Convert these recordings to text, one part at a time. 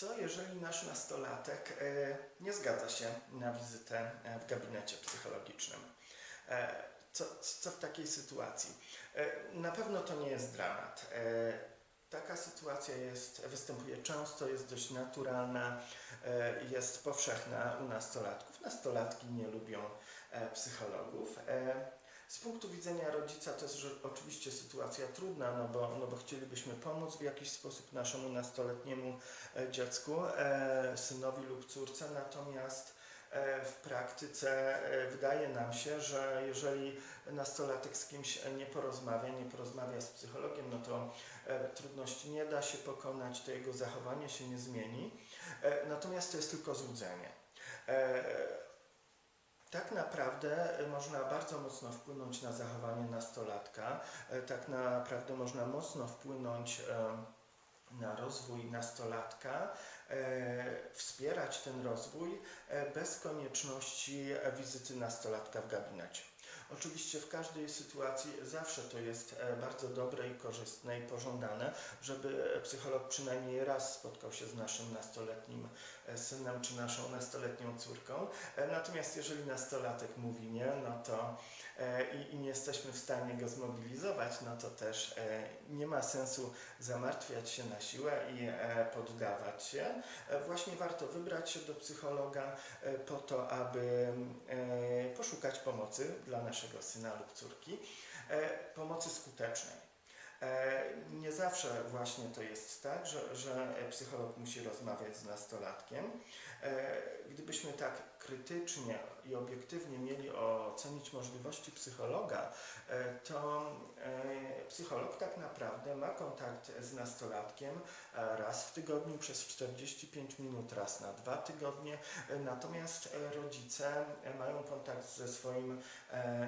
Co jeżeli nasz nastolatek e, nie zgadza się na wizytę e, w gabinecie psychologicznym? E, Co, co w takiej sytuacji? Na pewno to nie jest dramat. Taka sytuacja jest, występuje często, jest dość naturalna, jest powszechna u nastolatków. Nastolatki nie lubią psychologów. Z punktu widzenia rodzica to jest oczywiście sytuacja trudna, no bo, no bo chcielibyśmy pomóc w jakiś sposób naszemu nastoletniemu e, dziecku, e, synowi lub córce, natomiast e, w praktyce wydaje nam się, że jeżeli nastolatek z kimś nie porozmawia, nie porozmawia z psychologiem, no to trudności nie da się pokonać, to jego zachowanie się nie zmieni. Natomiast to jest tylko złudzenie. Tak naprawdę e, można bardzo mocno wpłynąć na zachowanie nastolatka, e, tak naprawdę można mocno wpłynąć e, na rozwój nastolatka, wspierać ten rozwój bez konieczności wizyty nastolatka w gabinecie. Oczywiście w każdej sytuacji zawsze to jest e, bardzo dobre i korzystne i pożądane, żeby psycholog przynajmniej raz spotkał się z naszym nastoletnim e, synem czy naszą nastoletnią córką. E, Natomiast jeżeli nastolatek mówi nie, no to i, i nie jesteśmy w stanie go zmobilizować, no to też nie ma sensu zamartwiać się na siłę i poddawać się. Właśnie warto wybrać się do psychologa po to, aby poszukać pomocy dla naszego syna lub córki, e, pomocy skutecznej. E, Nie zawsze właśnie to jest tak, że, że psycholog musi rozmawiać z nastolatkiem. E, Gdybyśmy tak krytycznie i obiektywnie mieli ocenić możliwości psychologa, e, to e, psycholog tak naprawdę ma kontakt z nastolatkiem e, raz w tygodniu przez 45 minut, raz na dwa tygodnie. Natomiast rodzice mają kontakt ze swoim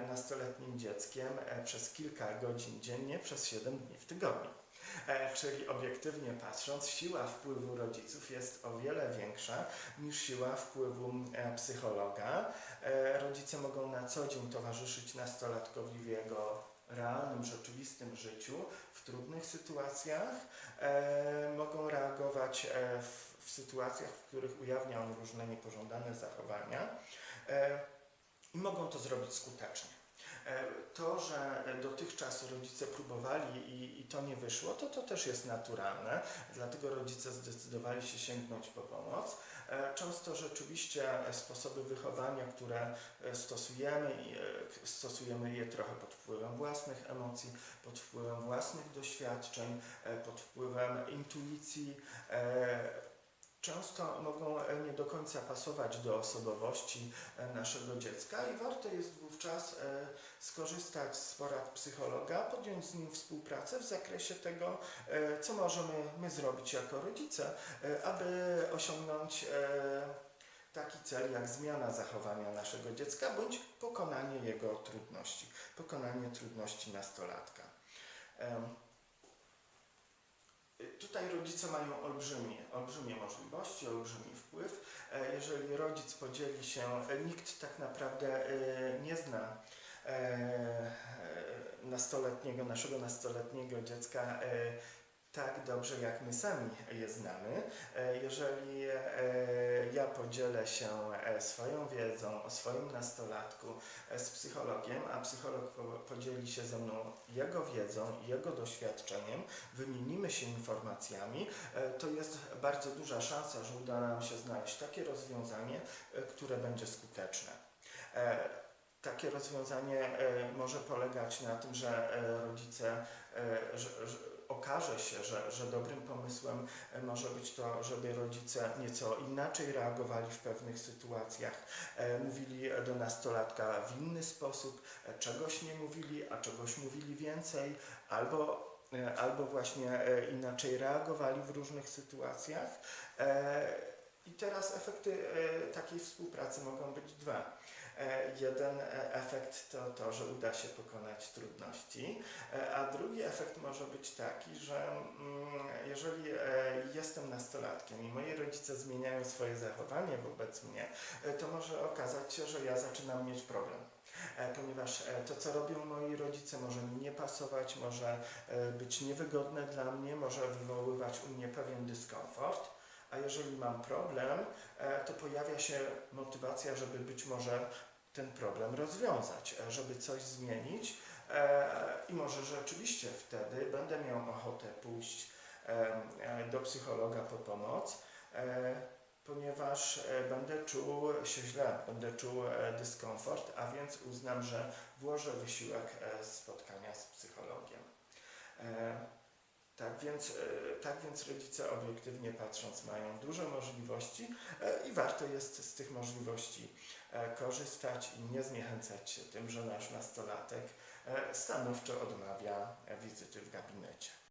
nastoletnim dzieckiem przez kilka godzin dziennie, przez 7 dni w tygodniu. E, Czyli obiektywnie patrząc, siła wpływu rodziców jest o wiele większa niż siła wpływu e, psychologa. E, Rodzice mogą na co dzień towarzyszyć nastolatkowi w jego realnym, rzeczywistym życiu, w trudnych sytuacjach. Mogą reagować w, w sytuacjach, w których ujawnia on różne niepożądane zachowania i mogą to zrobić skutecznie. E, To, że dotychczas rodzice próbowali i, i to nie wyszło, to to też jest naturalne, dlatego rodzice zdecydowali się sięgnąć po pomoc. E, Często rzeczywiście sposoby wychowania, które e, stosujemy, stosujemy je trochę pod wpływem własnych emocji, pod wpływem własnych doświadczeń, pod wpływem intuicji. Często mogą e, nie do końca pasować do osobowości e, naszego dziecka i warto jest wówczas e, skorzystać z porad psychologa, podjąć z nim współpracę w zakresie tego, co możemy my zrobić jako rodzice, aby osiągnąć taki cel jak zmiana zachowania naszego dziecka bądź pokonanie jego trudności, pokonanie trudności nastolatka. Tutaj rodzice mają olbrzymie, olbrzymie możliwości, olbrzymi wpływ. E, Jeżeli rodzic podzieli się, e, nikt tak naprawdę e, nie zna nastoletniego, naszego nastoletniego dziecka tak dobrze, jak my sami je znamy. E, Jeżeli e, ja podzielę się e, swoją wiedzą o swoim nastolatku z psychologiem, a psycholog po- podzieli się ze mną jego wiedzą jego doświadczeniem, wymienimy się informacjami, to jest bardzo duża szansa, że uda nam się znaleźć takie rozwiązanie, które będzie skuteczne. Takie rozwiązanie może polegać na tym, że rodzice, że, że okaże się, że, że dobrym pomysłem e, może być to, żeby rodzice nieco inaczej reagowali w pewnych sytuacjach, e, mówili do nastolatka w inny sposób, e, czegoś nie mówili, a czegoś mówili więcej, albo, albo właśnie inaczej reagowali w różnych sytuacjach. I teraz efekty takiej współpracy mogą być dwa. E, Jeden e, efekt to to, że uda się pokonać trudności, e, a drugi efekt może być taki, że mm, jeżeli jestem nastolatkiem i moi rodzice zmieniają swoje zachowanie wobec mnie, to może okazać się, że ja zaczynam mieć problem. Ponieważ to, co robią moi rodzice, może mi nie pasować, może być niewygodne dla mnie, może wywoływać u mnie pewien dyskomfort. A jeżeli mam problem, e, to pojawia się motywacja, żeby być może ten problem rozwiązać, e, żeby coś zmienić e, i może rzeczywiście wtedy będę miał ochotę pójść do psychologa po pomoc, ponieważ będę czuł się źle, będę czuł dyskomfort, a więc uznam, że włożę wysiłek spotkania z psychologiem. Tak więc, e, tak więc rodzice obiektywnie patrząc mają duże możliwości e, i warto jest z tych możliwości e, korzystać i nie zniechęcać się tym, że nasz nastolatek stanowczo odmawia wizyty w gabinecie.